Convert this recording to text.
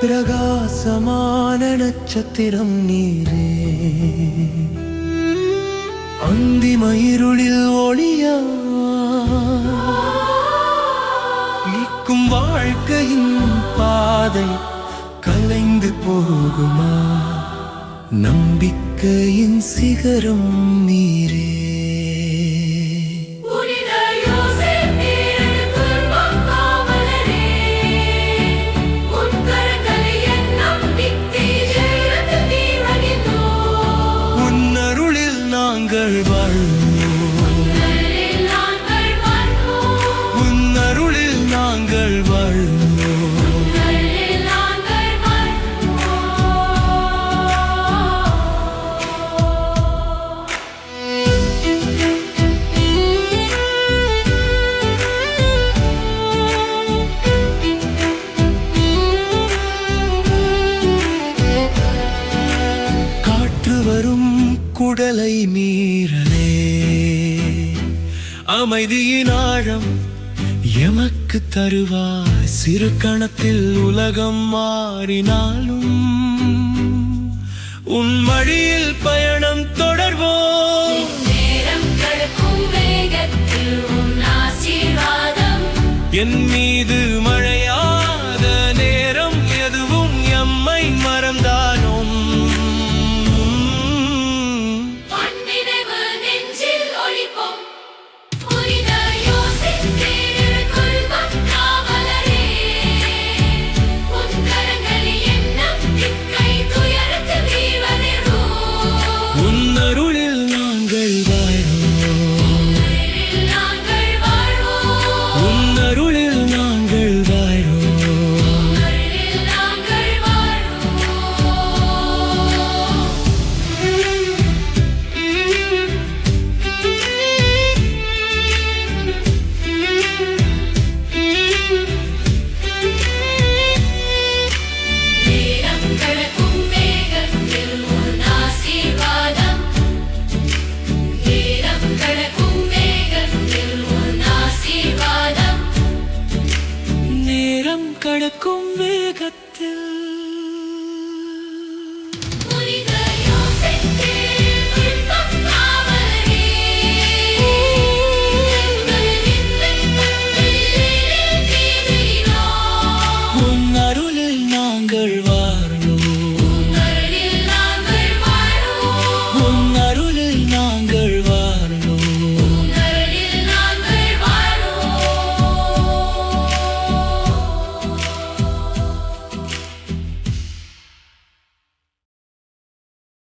பிரகாசமான நட்சத்திரம் நீரே. அந்திம இருளில் ஒளியா. நிற்கும் வாழ்க்கையின் பாதை கலைந்து போகுமா? நம்பிக்கையின் சிகரம் நீரே. நாங்கள் வாழ்வோம். உன் அருளில் நாங்கள் வாழ்வோம். உடலை மீறலே. அமைதியின் ஆழம் எமக்கு தருவாய் சிறு கணத்தில் உலகம் மாறினாலும் உன் வழியில் பயணம் தொடர்வோம் என் மீது மழைய